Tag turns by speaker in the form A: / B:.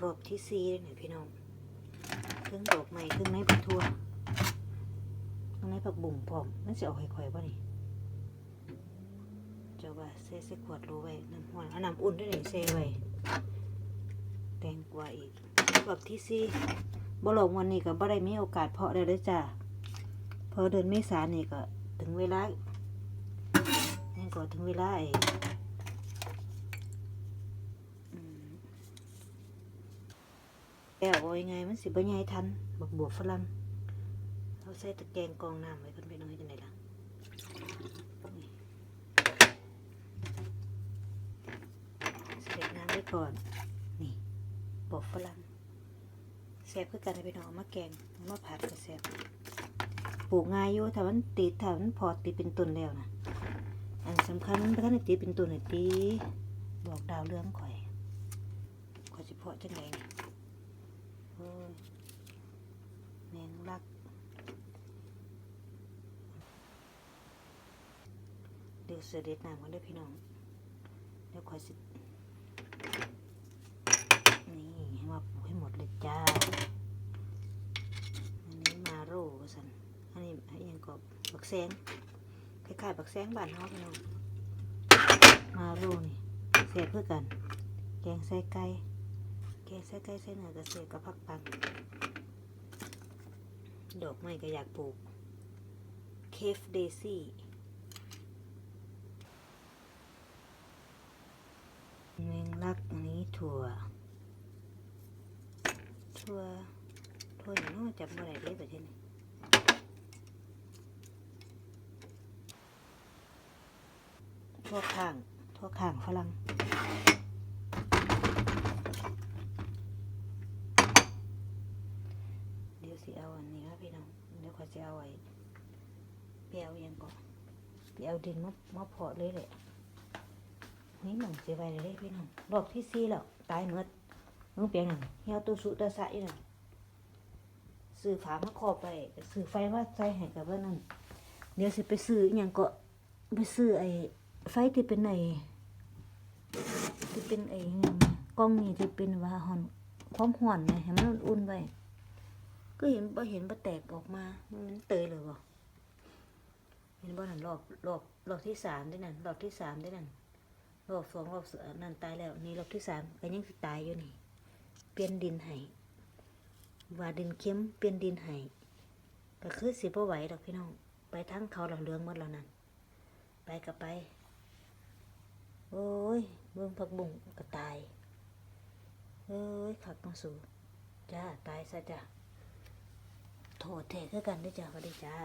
A: รอบที่สี่เนี่ยพี่น้องเครื่องดอกใหม่เครื่องในผักทั่วเครื่องในผักบุ่งพร้อมมันจะเอาให้ข่อยบ่นี่เจ้าว่าเซ่เซ่ขวดรู้ไว้น้ำห้อนเอาน้ำอุ่นด้วยนี่เซ่ไว้แตงกวาอีกรอบที่สี่บ่ลงวันนี้ก็บ่ได้มีโอกาสเพาะเลยเด้อจ้าเพอเดือนเมษานนี่ก็ถึงเวลานี่ก็ถึงเวลาไอ้ แล้วเอายังไงมันสิบ่ใหญ่ทันบักบวบฝรั่งเราใส่ตะแกรงกองน้ำไว้กันไปหน้อยจังไดล่ะเสด็จน้ำไว้ก่อน นี่บวบฝรั่งแซ่บคือกันให้พี่น้องมาแกงมาผัดก็แซ่บปลูกง่ายอยู่ถ้ามันติดถ้ามันพอติดเป็นต้นแล้วนะอันสำคัญมันบ่ทันได้ติดเป็นต้นหน่ะติดอกดาวเรืองข่อยข่อยสิเพาะจังไดนี่ โอ้ยแมงลัก เดี๋ยวเสด็จน้ำกันด้วยพี่น้อง เดี๋ยวคอยสิ นี่ให้มาปลูกให้หมดเลยจ้า อันนี้มาโร่สัน อันนี้อันนี้ยังก็บักแซงคล้ายๆบักแซงบ้านเฮาพี่น้อง มาโร่นี่เสียเพื่อกัน แกงใส่ไก่ แกงใส่ไก่ใส่เนื้อกระเสียกับผักปัง ดอกไม้ก็อยากปลูก เคฟเดซี่แมงลักอันนี้ ถั่ว ถั่ว ถั่วอย่างน้อยจับมาไรได้เลยแบบนี้ถั่วข้าง ถั่วข้างฝรั่งเดี๋ยวสิเอาอันนี้ครับพี่น้อง เดี๋ยวขอจะเอาไว้เปียวยังก่อนเปียวดินมามาเพาะเลยแหละ นี่หนังเสียไปเลยพี่น้องดอกที่สี่แล้วตายหมดมึงเปียงหนังเหี่ยวตัวสุตัวสะอีนั่นซื้อฝามาคอบไปซื้อไฟว่าใส่ให้กับว่านั่นเดี๋ยวสิไปซื้ออย่างก็ไปซื้อไอ้ไฟที่เป็นไอ้ที่เป็นไอ้ยังกล้องนี่ที่เป็นว่าหอนความห่อนไงให้มันอุ่นๆไว้ก็เห็นบ่เห็นบ่แตกออกมา มันเตยเลยบ่เห็นบ่นั่นรอบรอบรอบที่สามได้นั่นรอบที่สามได้นั่น รอบสองรอบสามนั่นตายแล้วนี่รอบที่สามก็ยังสิตายอยู่นี่ เปลี่ยนดินให้ว่าดินเค็มเปลี่ยนดินให้ก็คือสิบ่ไหวดอกพี่น้อง ไปทั้งเขาเหล่าเรืองหมดแล้วนั่นไปก็ไป โอ้ยเบิ่งผักบุ้งก็ตายเอ้ยขักต้องสู้จ้าตายซะจ้าโทษแท้คือกันด้วยจ้าสวัสดีจ้า